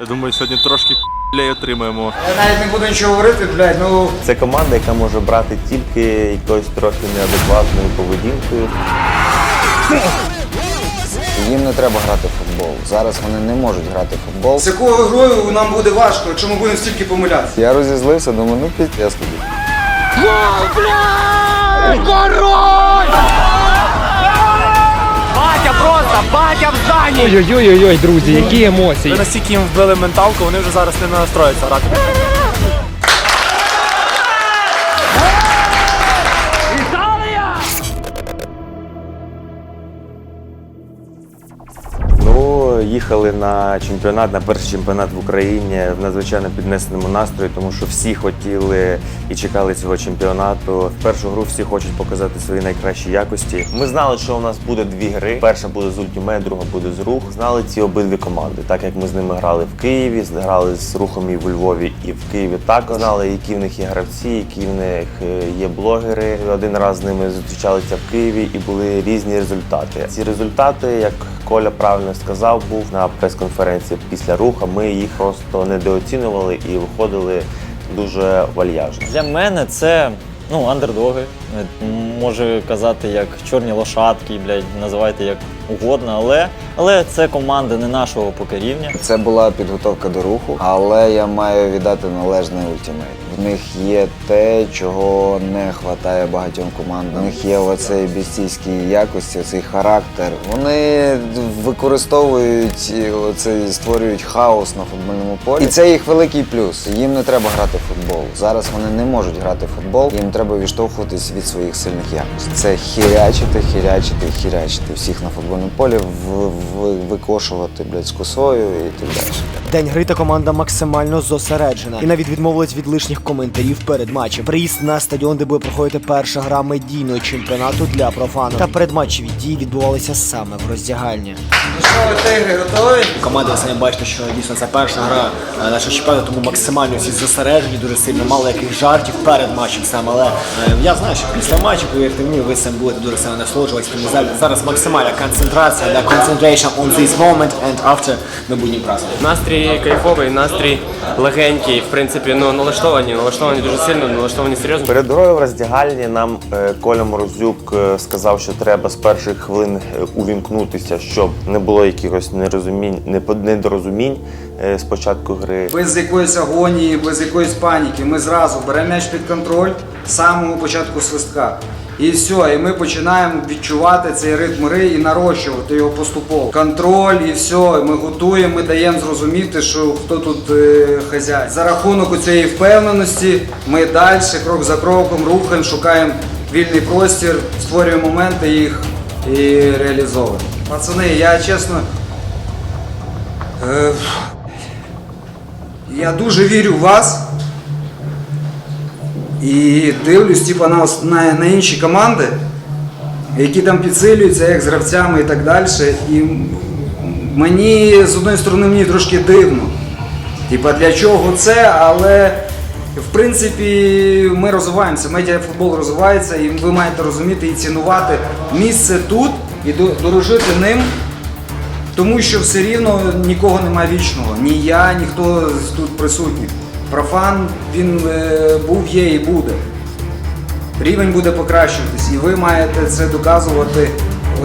Я думаю, сьогодні трошки плей отримаємо. Я навіть не буду нічого говорити, блядь, ну Це команда, яка може брати тільки якоюсь трохи неадекватною поведінкою. Їм не треба грати в футбол. Зараз вони не можуть грати в футбол. з якою грою нам буде важко, якщо ми будемо стільки помилятися. Я розізлився, думаю, ну піздець тобі. Ой-ой-ой, друзі, які емоції. Настільки їм вбили менталку, вони вже зараз не настроються грати. Ну, їхали на чемпіонат, на перший чемпіонат в Україні в надзвичайно піднесеному настрої, тому що всі хотіли і чекали цього чемпіонату. В першу гру всі хочуть показати свої найкращі якості. Ми знали, що у нас буде дві гри. Перша буде з Ультімейт, друга буде з рух. Знали ці обидві команди, так як ми з ними грали в Києві, грали з рухом і в Львові, і в Києві також знали, які в них є гравці, які в них е, є блогери. Один раз з ними зустрічалися в Києві і були різні результати. Ці результати, як Коля правильно сказав, був на прес-конференції після руха. Ми їх просто недооцінювали і виходили дуже вальяжно. Для мене це ну, андердоги. Е, Може казати як чорні лошадки, блядь, називайте як угодно, але, але це команди не нашого покорівня. Це була підготовка до руху, але я маю віддати належний ультимейт. В них є те, чого не вистачає багатьом командам. В них є оцей бістійські якості, цей характер. Вони використовують і оцей, створюють хаос на футбольному полі. І це їх великий плюс. Їм не треба грати в футбол. Зараз вони не можуть грати в футбол. Їм треба відштовхуватись від своїх сильних якостей. Це хірячити, хірячити, хірячити всіх на футбольному полі, в, в, викошувати блядь, з косою і так далі. День гри та команда максимально зосереджена і навіть відмовилась від лишніх коментарів перед матчем. Приїзд на стадіон, де буде проходити перша гра медійного чемпіонату для профану. Та передматчеві дії відбувалися саме в роздягальні. Ну що, тигри готові? Команда ви самі бачите, що дійсно це перша гра е, нашого чемпіонату, тому максимально всі зосереджені, дуже сильно мало яких жартів перед матчем саме. Але е, я знаю, що після матчу, повірте мені, ви цим будете дуже сильно насолоджуватися. Тому зараз максимальна концентрація для concentration on this moment and after ми будемо празднувати. Настрій кайфовий, настрій легенький. В принципі, ну налаштовані, налаштовані дуже сильно, налаштовані серйозно. Перед грою в роздягальні нам е, Коля Морозюк е, сказав, що треба з перших хвилин е, увімкнутися, щоб не було якихось нерозумінь, недорозумінь з початку гри. Без якоїсь агонії, без якоїсь паніки. Ми зразу беремо м'яч під контроль з самого початку свистка. І все, і ми починаємо відчувати цей ритм гри і нарощувати його поступово. Контроль і все, ми готуємо, ми даємо зрозуміти, що хто тут е, хазяїн. За рахунок цієї впевненості ми далі, крок за кроком, рухаємо, шукаємо вільний простір, створюємо моменти їх і реалізовуємо. Пацани, я чесно. Е, я дуже вірю в вас. І дивлюсь типу, на, на, на інші команди, які там підсилюються, як з гравцями і так далі. І мені з одної сторони мені трошки дивно. Типа для чого це, але в принципі ми розвиваємося, медіафутбол розвивається, і ви маєте розуміти і цінувати місце тут і до- дорожити ним. Тому що все рівно нікого немає вічного. Ні я, ніхто тут присутніх. Профан він е, був, є і буде. Рівень буде покращуватись, і ви маєте це доказувати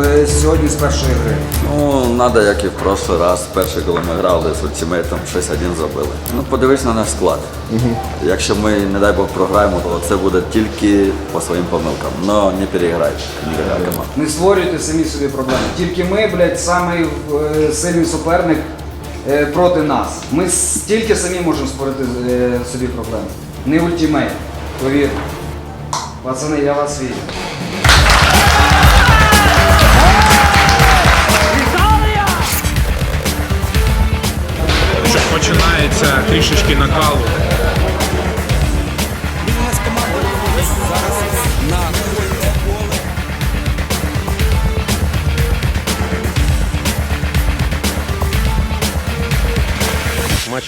е, сьогодні з першої гри. Ну, треба, як і в прошлий раз, перший, коли ми грали з ультимейтом, 6-1 забили. Ну, подивись на наш склад. Якщо ми, не дай Бог, програємо, то це буде тільки по своїм помилкам. Но не переграйте ніяка команда. Не створюйте самі собі проблеми. Тільки ми, блядь, самий е, сильний суперник проти нас. Ми стільки самі можемо створити е, собі проблеми. Не ультімейт. Повір. Пацани, я вас вірю. починається трішечки накалу.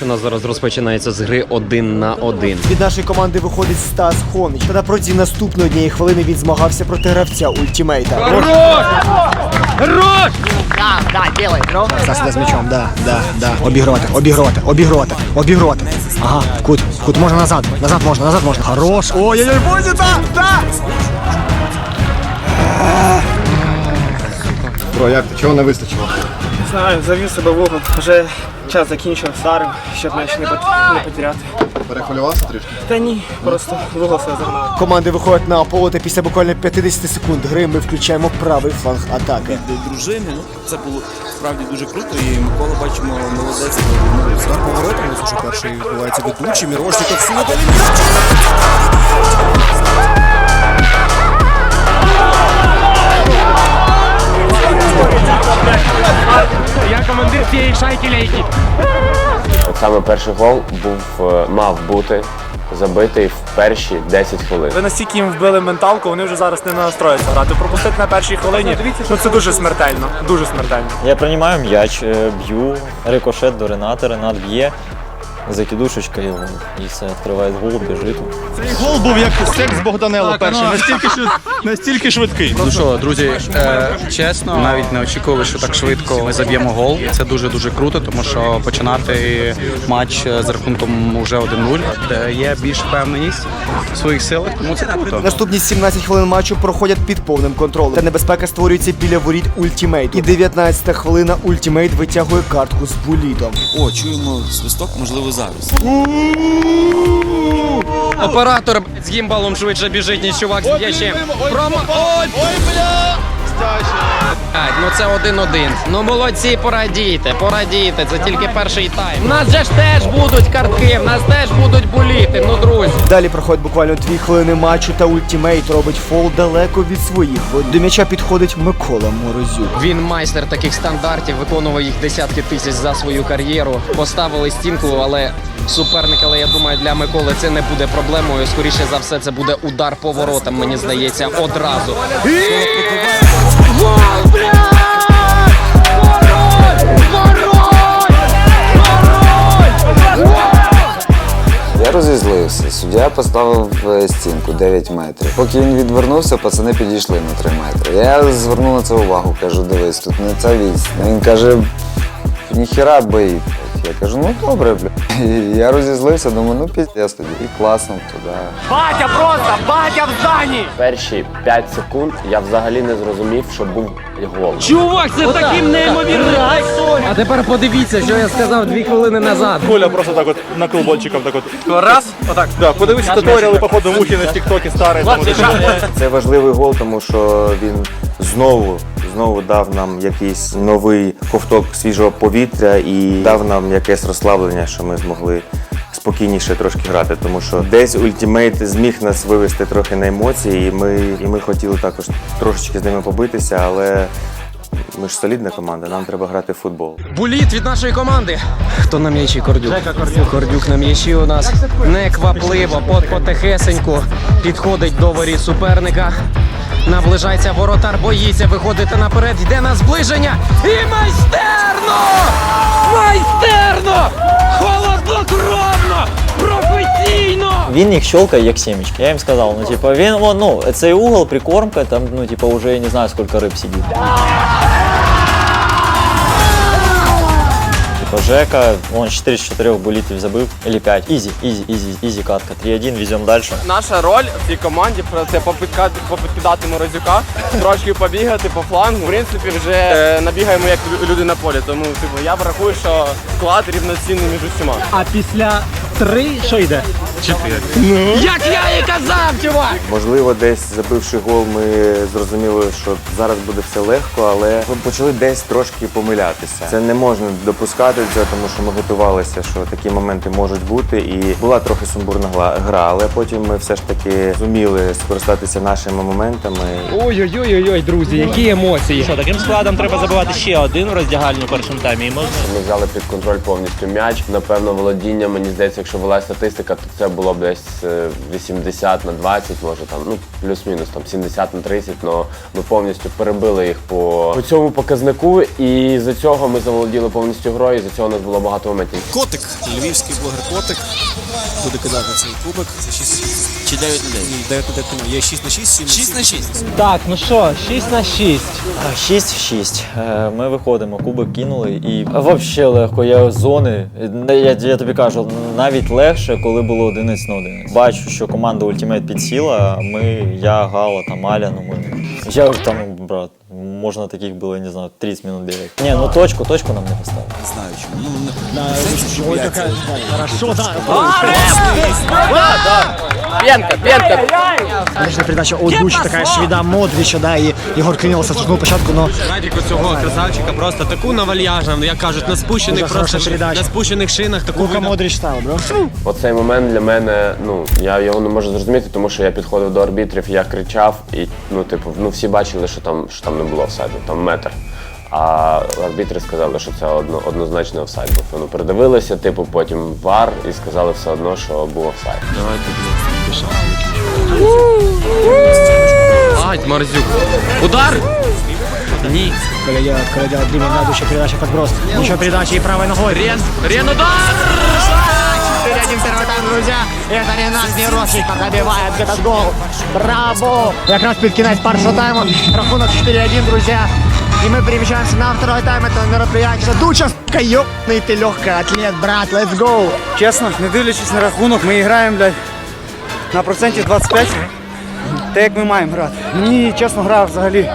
Матч у нас зараз розпочинається з гри один на один. Від нашої команди виходить Стас Хоміч. Та на протязі наступної однієї хвилини він змагався проти гравця ультімейта. Зараз іде з м'ячом, да, да, да. Обігрувати, обігрувати, обігрувати, обігрувати. Ага, в кут, в кут, можна назад, назад можна, назад можна. Хорош. Ой-ой-ой, Бозі, да, да. Бро, як ти? Чого не вистачило? Знаю, завів себе в угол. Вже час закінчив старим, щоб м'яч не, не потеряти. Перехвилювався трішки? Та ні, просто в угол себе загнав. Команди виходять на поле та після буквально 50 секунд гри ми включаємо правий фланг атаки. дружини. Ну, це було справді дуже круто. І Микола бачимо молодець. З поворотом ось уже перший відбувається ведучий. Мірошников сильно далі. Я командир цієї шайки лейки. Саме перший гол був е, мав бути забитий в перші 10 хвилин. Ви настільки їм вбили менталку, вони вже зараз не настроються грати. Пропустити на першій хвилині, ну це дуже смертельно. Дуже смертельно. Я приймаю м'яч, е, б'ю, рикошет до Рената, Ренат б'є, закидушечка його, і все, відкриває гол, біжить. Гол був як секс Богданело перший. Настільки, настільки швидкий. Ну що, друзі, е, чесно, навіть не очікували, що так швидко ми заб'ємо гол. Це дуже дуже круто, тому що починати матч е, з рахунком уже 1-0, де є більш впевненість в своїх силах, тому це круто. Наступні 17 хвилин матчу проходять під повним контролем. Та небезпека створюється біля воріт ультімейту. І 19 та хвилина ультімейт витягує картку з булітом. О, чуємо свисток, можливо, зараз. Оператор з гімбалом швидше біжить, ніж чувак з м'ячем. Прома... Ой, бля! Ну це один-один. Ну молодці, порадійте, порадійте. Це тільки перший тайм. У нас же ж теж будуть картки, в нас теж будуть буліти, ну друзі. Далі проходить буквально 2 хвилини матчу, та ультімейт робить фол далеко від своїх. До м'яча підходить Микола Морозюк. Він майстер таких стандартів, виконував їх десятки тисяч за свою кар'єру. Поставили стінку, але суперник, але я думаю, для Миколи це не буде проблемою. Скоріше за все, це буде удар поворотом, мені здається, одразу. Я розізлився. Суддя поставив е, стінку 9 метрів. Поки він відвернувся, пацани підійшли на 3 метри. Я звернув на це увагу, кажу, дивись, тут не ця відстань. Він каже, ніхіра бий. Я кажу, ну добре, бля. І я розізлився, думаю, ну піздець тоді. І класно туди. Батя просто, батя в здані! Перші 5 секунд я взагалі не зрозумів, що був гол. Чувак, це таким неймовірним. А тепер подивіться, що я сказав дві хвилини назад. Коля просто так от на колбольчиком так от. Раз, отак. Да, подивися туторіали, походу, мухи на тіктокі от. Це важливий гол, тому що він знову знову дав нам якийсь новий ковток свіжого повітря і дав нам якесь розслаблення, що ми змогли спокійніше трошки грати, тому що десь ультімейт зміг нас вивести трохи на емоції, і ми, і ми хотіли також трошечки з ними побитися, але ми ж солідна команда, нам треба грати в футбол. Буліт від нашої команди. Хто на м'ячі? Кордюк. Кордюк на м'ячі у нас неквапливо, от потихесеньку підходить до воріт суперника. Наближається воротар, боїться виходити наперед, йде на зближення. І майстерно! Майстерно! Холоднокровно! Професійно! Він їх щелкає як сімечки. Я їм сказав, ну типу, він ну цей угол, прикормка, там, ну типу, вже я не знаю, скільки риб сидить. Типа Жека, он 4 з 4 булітів забив, или 5. Ізі, ізі, ізі, ізі катка. 3-1, везем далі. Наша роль в цій команді це попідкати, попідкидати морозюка, трошки побігати по флангу. В принципі, вже е, набігаємо як лю- люди на полі. Тому типу, я врахую, що склад рівноцінний між усіма. А після 3 що йде? Чотири. Як я і казав, чувак! Можливо, десь забивши гол, ми зрозуміли, що зараз буде все легко, але ми почали десь трошки помилятися. Це не можна допускати цього, тому що ми готувалися, що такі моменти можуть бути, і була трохи сумбурна гра, але потім ми все ж таки зуміли скористатися нашими моментами. Ой-ой-ой, друзі, які емоції! Що, таким складом треба забивати ще один в роздягальні в першому таймі. І можна Ми взяли під контроль повністю м'яч. Напевно, володіння, мені здається, якщо була статистика, то це було б десь е, 80 на 20, може там, ну плюс-мінус там 70 на 30, але ми повністю перебили їх по, по цьому показнику, і з-за цього ми заволоділи повністю грою, і за цього у нас було багато моментів. Котик, львівський блогер Котик, буде кидати цей кубик. Це 6 чи 9 на 9? 9 на 9. Є 6 на 6, 7 на 6 на 6. Так, ну що, 6 на 6. 6 в 6. Ми виходимо, кубик кинули і взагалі легко. Я зони. Я, я тобі кажу, навіть легше, коли було 11 на 11. Бачу, що команда Ultimate підсіла, ми, я, Гала, там Аля, ну ми. Я там, брат, можна таких було, не знаю, 30 минут бігати. Ні, ну точку, точку нам не поставили. Не знаю чому. Ну, не, не, не, Хорошо, да. Пенка, пенка. Отличная передача от Гуччи, такая шведа Модрича, да, и Егор Кринилов соскользнул площадку, но Радіку цього красавчика просто таку навальяжну, як кажуть, на спущених Дуже просто передача. на спущених шинах таку Лука видав. Модрич стал, бро. Оцей момент для мене, ну я його не можу зрозуміти, тому що я підходив до арбітрів, я кричав, і ну, типу, ну всі бачили, що там що там не було офсайду, там метр. А арбітри сказали, що це одно, однозначно офсайд був. Вони передивилися, типу, потім вар і сказали все одно, що був офсайд. Ай, Морзюк. Удар! Ні. Коля Коля длинную следующая передача, подброс. Еще передача и правой ногой. Рен, Рен, удар! 4-1 первый тайм, друзья. Это Ренат Мирошников добивает этот гол. Браво! Якраз під кінець першого тайму. Рахунок 4-1, друзья. И мы перемещаемся на второй тайм этого мероприятия. Дуча, сука, ёбаный ты легкий атлет, брат, let's go. Чесно, не дивлячись на рахунок, ми граємо, блядь, на проценті 25. Те, як ми маємо грати. Мені, чесно, гра взагалі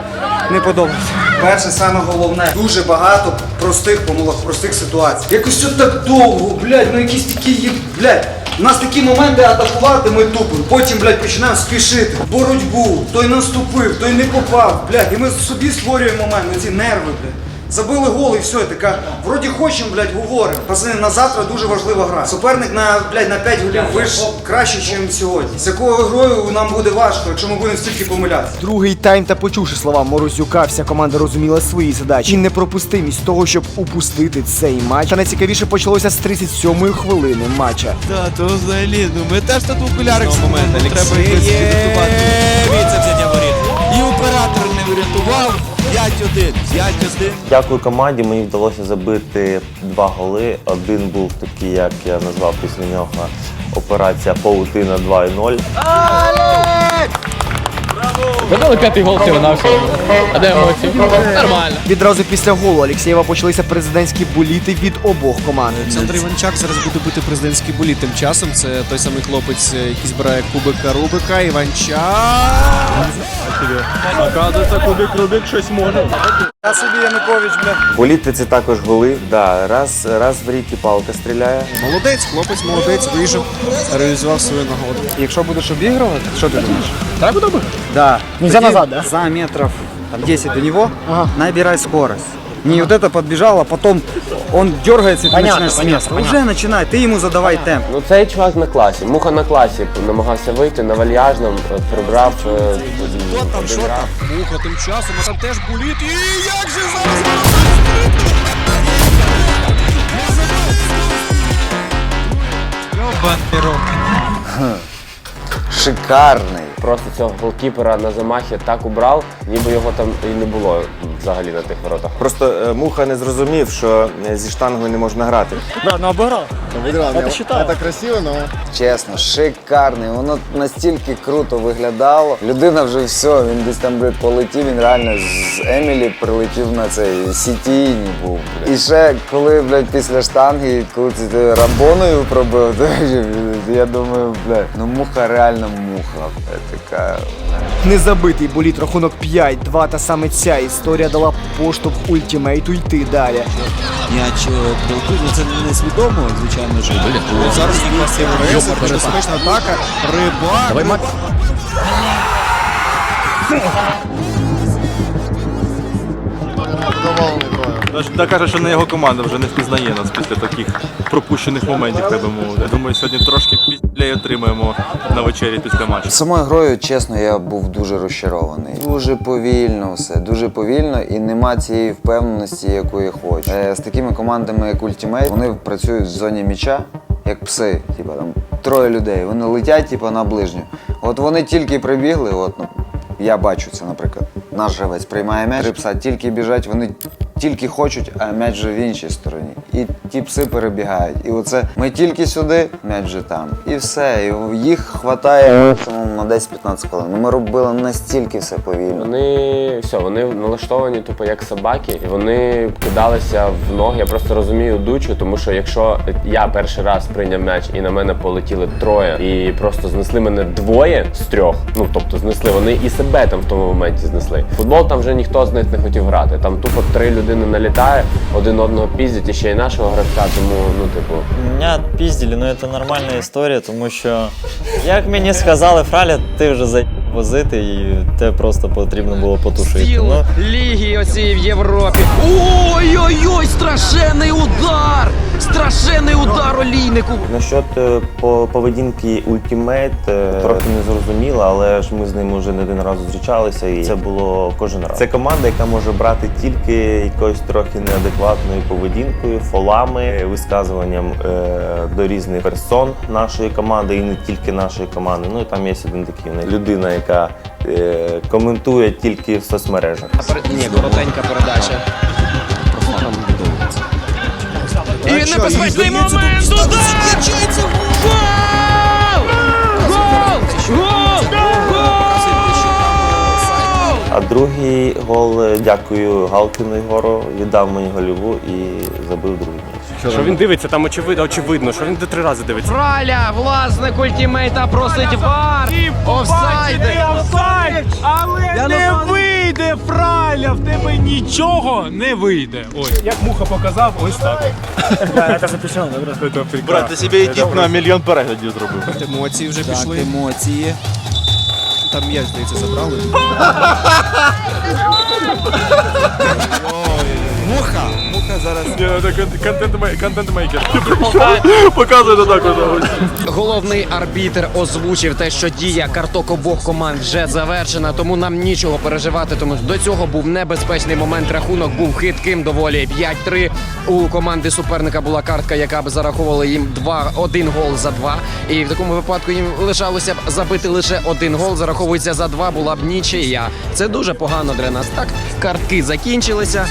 не подобається. Перше, саме головне, дуже багато простих помилок, простих ситуацій. Якось все так довго, блядь, ну якісь такі, є- блядь. У нас такі моменти атакувати ми тупимо. Потім, блядь, починаємо спішити. Боротьбу, той наступив, той не попав, блядь. І ми собі створюємо момент, ну ці нерви, блядь. Забили гол і все, і така, вроді хочемо, блядь, говоримо. Пацани, на завтра дуже важлива гра. Суперник на, блядь, на 5 голів виш краще, ніж сьогодні. З якою грою нам буде важко, якщо ми будемо стільки помилятися. Другий тайм та почувши слова Морозюка, вся команда розуміла свої задачі і непропустимість того, щоб упустити цей матч. Та найцікавіше почалося з 37-ї хвилини матча. Так, то взагалі, ну ми теж тут в окулярах з моменту. Треба якось підготувати. Дивіться, взяття воріт. І оператор врятував. 5-1, 5-1. Дякую команді. Мені вдалося забити два голи. Один був такий, як я назвав після нього операція Паутина 2.0. Видали п'ятий гол всього на всього. А де емоції? Нормально. Відразу після голу Олексєєва почалися президентські боліти від обох команд. Олександр Іванчак зараз буде бити президентський боліт. Тим часом це той самий хлопець, який збирає кубика Рубика. Іванчак. Оказується, кубик Рубик щось може. Я собі Янукович, блядь. Боліти це також голи. Да, раз, раз в рік і палка стріляє. Молодець, хлопець, молодець, вийшов, реалізував свою нагоду. Якщо будеш обігрувати, що ти думаєш? Так буду бы. Да. Нельзя Тоді назад, да? За метров там, 10 до него набирай скорость. Не вот это подбежал, а потом он дергается и ты Понятно, начинаешь с понятно, места. понятно. Уже начинай, ты ему задавай темп. Ну цей чувак на класі. Муха на класі намагався вийти на вальяжному, е, прибрав. е, Що там, що обіграв. там? Муха тим часом, а там теж боліт. І як же зараз? Шикарний. Просто цього голкіпера на замахі так убрав, ніби його там і не було взагалі на тих воротах. Просто е, муха не зрозумів, що е, зі штангою не можна грати. Брат, ну обыграл. Это считал. Чесно, шикарний. Воно настільки круто виглядало. Людина вже все, він десь там блядь, полетів, він реально з Емілі прилетів на цей сітійні був. Блядь. І ще коли, блядь, після штанги, коли ти ти рамбоною пробив, то я думаю, блядь, ну муха реально муха. Блядь, Така. Незабитий боліт рахунок 5-2, та саме ця історія дала поштовх ультімейту йти далі. Я ну це не свідомо, звичайно ж. Зараз у нас є ВРС, небезпечна атака, риба. Давай, Та каже, що не його команда вже не впізнає нас після таких пропущених моментів, так би мовити. Я думаю, сьогодні трошки пізлей отримаємо на вечері після матчу. Самою грою, чесно, я був дуже розчарований. Дуже повільно все, дуже повільно і нема цієї впевненості, яку я хочу. Е, з такими командами, як Ultimate, вони працюють в зоні м'яча, як пси. Типа там троє людей. Вони летять, типу, на ближню. От вони тільки прибігли, от, ну, я бачу це, наприклад. Наш гравець приймає м'яч, три пса тільки біжать, вони тільки хочуть, а м'яч вже в іншій стороні. І ті пси перебігають. І оце ми тільки сюди, м'яч вже там. І все. І їх хватає максимум на 10-15 хвилин. Ну, Ми робили настільки все повільно. Вони все, вони налаштовані тупо як собаки, і вони кидалися в ноги. Я просто розумію дучу, тому що якщо я перший раз прийняв м'яч і на мене полетіли троє, і просто знесли мене двоє з трьох. Ну тобто знесли, вони і себе там в тому моменті знесли. Футбол там вже ніхто з них не хотів грати. Там тупо три людини налітає, один одного піздять, і ще й нашого гравця. Тому ну типу. Мене піздили, ну це нормальна історія, тому що як мені сказали, Фраля, ти вже за возити і те просто потрібно було потушити. Стіл Ну, ліги оці в Європі. Ой-ой-ой, страшенний удар! Страшенний удар олійнику. Насчет е, по поведінки Ultimate е, трохи не зрозуміло, але ж ми з ним вже не один раз зустрічалися, і це було кожен раз. Це команда, яка може брати тільки якоюсь трохи неадекватною поведінкою, фолами, е, висказуванням е, до різних персон нашої команди, і не тільки нашої команди. Ну і там є один такий в неї людина, яка е, коментує тільки в соцмережах. Ні, коротенька передача. І небезпечний момент! Удар! Гол! Гол! Гол! А другий гол дякую Галкину Ігору, віддав мені голіву і забив другий. Що він дивиться, там очевидно, очевидно, що він до три рази дивиться. Фраля, власник ультимейта просить вар! Офсайди! Офсайд! Але не вийде, Фраля! В тебе нічого не вийде. Ось. Як муха показав, ось так. Брат, ти собі едіт на мільйон переглядів зробив. Емоції вже пішли. емоції. Там м'яч, здається, забрали. Зараз. Контент-мейкер. Показує так ось. Головний арбітр озвучив те, що дія карток обох команд вже завершена, тому нам нічого переживати. Тому до цього був небезпечний момент. Рахунок був хитким доволі 5-3. У команди суперника була картка, яка б зараховувала їм два один гол за два. І в такому випадку їм лишалося б забити лише один гол. Зараховується за два. Була б нічия. Це дуже погано для нас. Так картки закінчилися.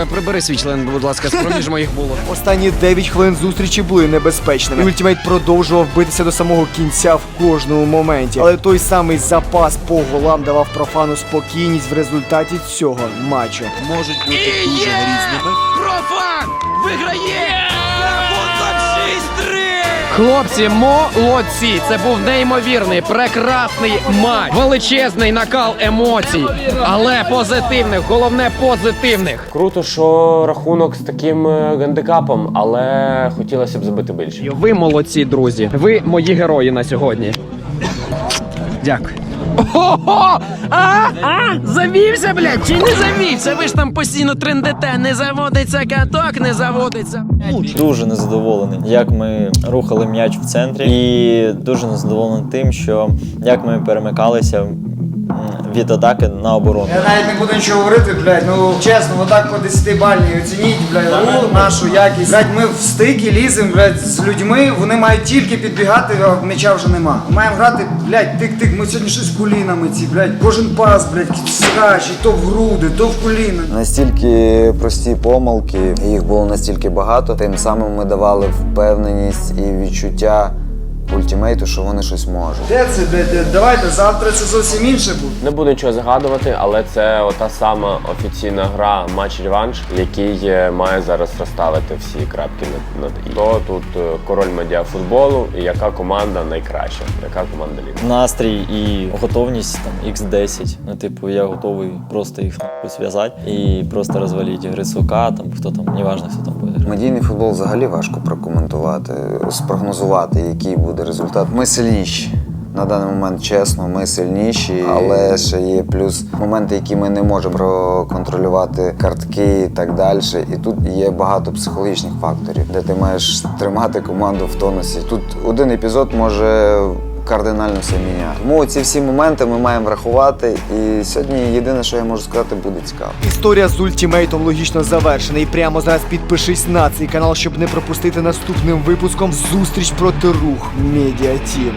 Е, прибери свій член, будь ласка, з проміж моїх було. Останні 9 хвилин зустрічі були небезпечними. Ультимейт продовжував битися до самого кінця в кожному моменті. Але той самий запас по голам давав профану спокійність в результаті цього матчу. Можуть бути дуже різними. Профан виграє! Рахунок 6-3! Хлопці, молодці! Це був неймовірний, прекрасний матч, величезний накал емоцій, але позитивних, головне позитивних. Круто, що рахунок з таким е, гандикапом, але хотілося б забити більше. Ви молодці, друзі. Ви мої герої на сьогодні. Дякую. Ого! А? А? Завівся, блядь, чи не завівся? Ви ж там постійно трендете, не заводиться каток, не заводиться. дуже незадоволений, як ми рухали м'яч в центрі, і дуже незадоволений тим, що як ми перемикалися від атаки на оборону. Я навіть не буду нічого говорити, блядь, ну чесно, отак по 10 бальній оцініть, блядь, гру, нашу якість. Блядь, ми в стики ліземо, блядь, з людьми, вони мають тільки підбігати, а м'яча вже нема. Ми маємо грати, блядь, тик-тик, ми сьогодні щось колінами ці, блядь, кожен пас, блядь, срач, і то в груди, то в коліна. Настільки прості помилки, їх було настільки багато. Тим самим ми давали впевненість і відчуття ультимейту, що вони щось можуть. Де це, блядь, де- давайте, завтра це зовсім інше буде. Не буду нічого загадувати, але це ота сама офіційна гра матч-реванш, який е, має зараз розставити всі крапки над, над «і». Хто тут е, король медіафутболу і яка команда найкраща, яка команда ліде. Настрій і готовність там X10. Ну, типу, я готовий просто їх зв'язати і просто розвалити Грицука, там хто там, неважно, хто там буде. Медійний футбол взагалі важко прокоментувати, спрогнозувати, який буде результат. Ми сильніші. На даний момент чесно, ми сильніші, але ще є плюс моменти, які ми не можемо проконтролювати картки і так далі. І тут є багато психологічних факторів, де ти маєш тримати команду в тонусі. Тут один епізод може кардинально все міняє. Тому ці всі моменти ми маємо врахувати. І сьогодні єдине, що я можу сказати, буде цікаво. Історія з ультімейтом логічно завершена. І прямо зараз підпишись на цей канал, щоб не пропустити наступним випуском зустріч проти рух Медіа Тім.